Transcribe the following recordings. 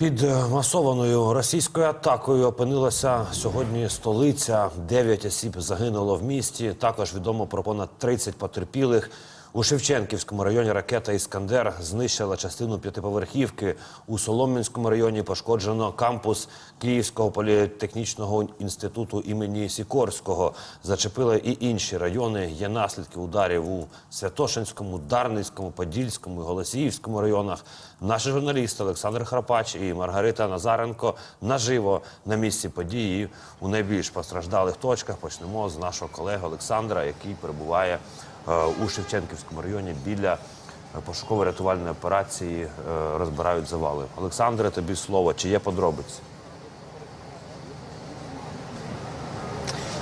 Під е, масованою російською атакою опинилася сьогодні столиця. Дев'ять осіб загинуло в місті. Також відомо про понад 30 потерпілих. У Шевченківському районі ракета Іскандер знищила частину п'ятиповерхівки. У Солом'янському районі пошкоджено кампус Київського політехнічного інституту імені Сікорського. Зачепили і інші райони. Є наслідки ударів у Святошинському, Дарницькому, Подільському і Голосіївському районах. Наші журналісти Олександр Храпач і Маргарита Назаренко наживо на місці події у найбільш постраждалих точках. Почнемо з нашого колеги Олександра, який перебуває у Шевченківському районі біля е, пошуково-рятувальної операції. е, Розбирають завали. Олександре, тобі слово. Чи є подробиці?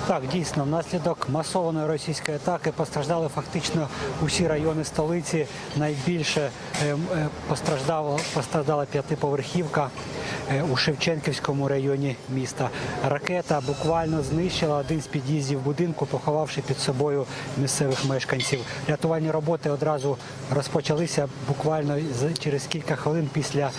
Так, дійсно, внаслідок масованої російської атаки постраждали фактично усі райони столиці. Найбільше е, е, постраждала, постраждала п'ятиповерхівка е, у Шевченківському районі міста. Ракета буквально знищила один з під'їздів будинку, поховавши під собою місцевих мешканців. Рятувальні роботи одразу розпочалися буквально через кілька хвилин після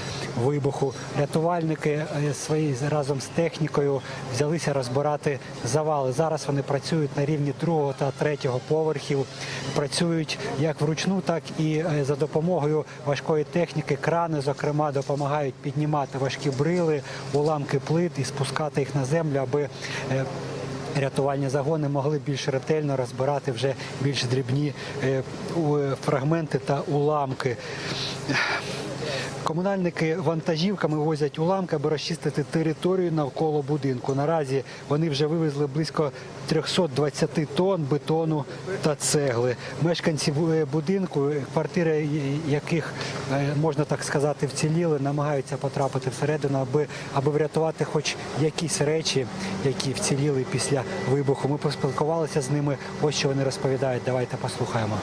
вибуху. Рятувальники е, свої разом з технікою взялися розбирати завали. Зараз вони працюють на рівні другого та третього поверхів. Працюють як вручну, так і е, за допомогою важкої техніки. Крани, зокрема, допомагають піднімати важкі брили, уламки плит і спускати їх на землю, аби е, Рятувальні загони могли більш ретельно розбирати вже більш дрібні е, е, фрагменти та уламки. Комунальники вантажівками возять уламки, аби розчистити територію навколо будинку. Наразі вони вже вивезли близько 320 тонн бетону та цегли. Мешканці е, будинку, квартири яких е, можна так сказати вціліли, намагаються потрапити всередину, аби аби врятувати хоч якісь речі, які вціліли після вибуху. Ми поспілкувалися з ними. Ось що вони розповідають. Давайте послухаємо.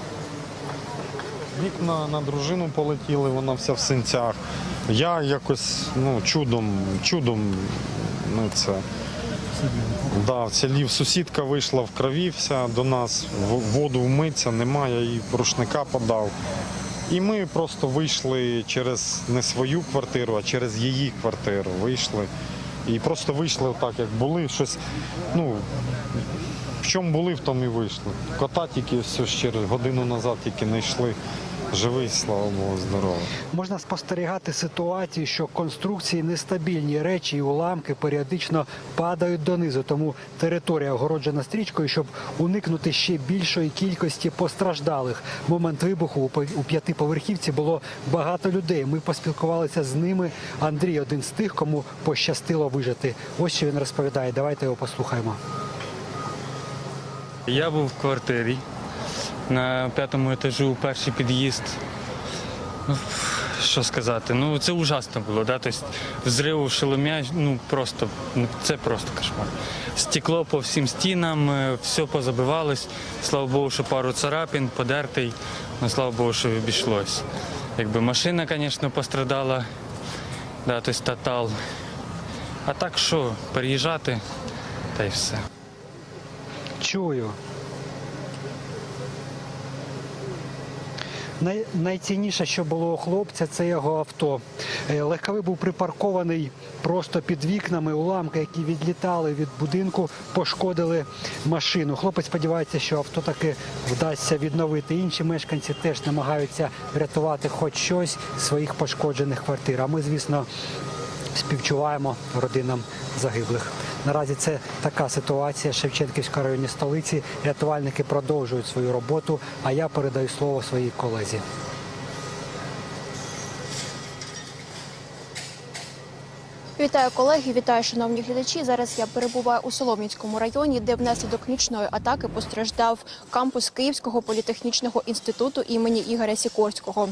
Вікна на дружину полетіли, вона вся в синцях. Я якось ну, чудом, чудом ну, це. Да, вцілів. Сусідка вийшла в крові вся до нас, воду вмиться, немає, їй рушника подав. І ми просто вийшли через не свою квартиру, а через її квартиру. Вийшли. І просто вийшли так, як були. Щось, ну, в чому були, в тому і вийшли. Кота тільки все ще годину назад тільки знайшли. Живий, слава Богу, здоровий. Можна спостерігати ситуацію, що конструкції нестабільні речі і уламки періодично падають донизу. Тому територія огороджена стрічкою, щоб уникнути ще більшої кількості постраждалих. Момент вибуху у п'ятиповерхівці було багато людей. Ми поспілкувалися з ними. Андрій один з тих, кому пощастило вижити. Ось що він розповідає. Давайте його послухаємо. Я був в квартирі на п'ятому етажу, перший під'їзд. Ну, Що сказати? Ну це ужасно було. Да? Тобто, взриву шелом'я, ну просто ну, це просто кошмар. Стекло по всім стінам, е, все позабивалось. Слава Богу, що пару царапин, подертий, ну слава Богу, що обійшлось. Якби машина, звісно, пострадала, да, тобто тотал. А так що, переїжджати, та й все. Чую. Най, найцінніше, що було у хлопця, це його авто. Е, Легковий був припаркований просто під вікнами. Уламки, які відлітали від будинку, пошкодили машину. Хлопець сподівається, що авто таки вдасться відновити. Інші мешканці теж намагаються врятувати хоч щось своїх пошкоджених квартир. А ми, звісно, співчуваємо родинам загиблих. Наразі це така ситуація в Шевченківському районі столиці. Рятувальники продовжують свою роботу, а я передаю слово своїй колезі. Вітаю колеги, вітаю шановні глядачі. Зараз я перебуваю у Солом'янському районі, де внаслідок нічної атаки постраждав кампус Київського політехнічного інституту імені Ігоря Сікорського.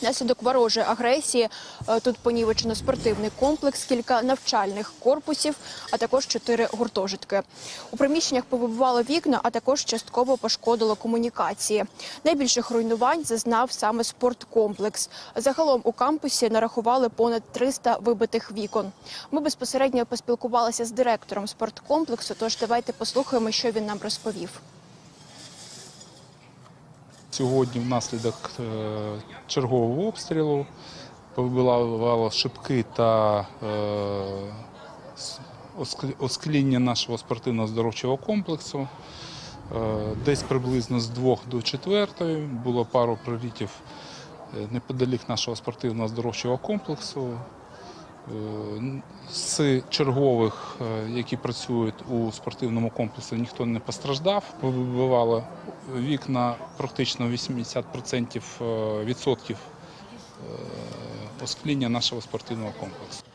Внаслідок ворожої агресії е, тут понівечено спортивний комплекс, кілька навчальних корпусів, а також чотири гуртожитки. У приміщеннях повибивало вікна, а також частково пошкодило комунікації. Найбільших руйнувань зазнав саме спорткомплекс. Загалом у кампусі нарахували понад 300 вибитих вікон. Ми безпосередньо поспілкувалися з директором спорткомплексу. Тож давайте послухаємо, що він нам розповів. Сьогодні внаслідок е, чергового обстрілу повибивало шибки та е, оскління нашого спортивно-здоровчого комплексу. Е, Десь приблизно з 2 до 4 було пару прилітів неподалік нашого спортивно-здоровчого комплексу. Е, З чергових, е, які працюють у спортивному комплексі, ніхто не постраждав. Вибивало вікна практично 80% е, відсотків оскління нашого спортивного комплексу.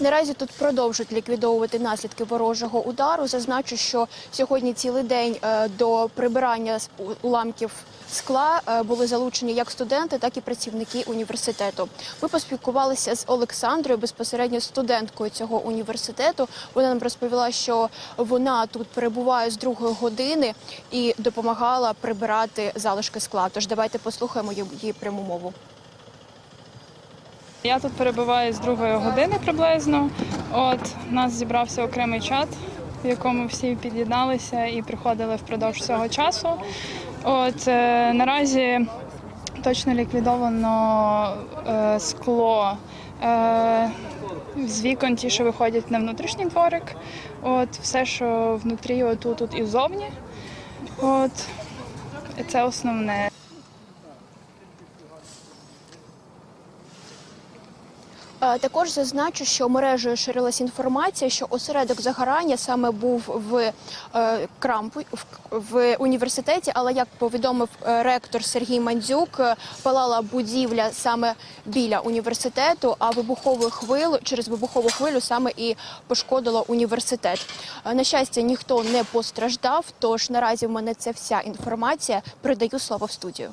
Наразі тут продовжують ліквідовувати наслідки ворожого удару. Зазначу, що сьогодні цілий день е, до прибирання уламків скла е, були залучені як студенти, так і працівники університету. Ми поспілкувалися з Олександрою, безпосередньо студенткою цього університету. Вона нам розповіла, що вона тут перебуває з другої години і допомагала прибирати залишки скла. Тож давайте послухаємо її пряму мову. Я тут перебуваю з другої години приблизно. От у нас зібрався окремий чат, в якому всі під'єдналися і приходили впродовж цього часу. От е, наразі точно ліквідовано е, скло. Е, з вікон ті, що виходять на внутрішній дворик. От все, що внутрі, отут, тут і ззовні. От це основне. Також зазначу, що мережею ширилася інформація, що осередок загорання саме був в е, Крампу в, університеті. Але як повідомив е, ректор Сергій Мандзюк, е, палала будівля саме біля університету, а вибухову хвилю через вибухову хвилю саме і пошкодило університет. Е, На щастя, ніхто не постраждав. Тож наразі в мене це вся інформація. Передаю слово в студію.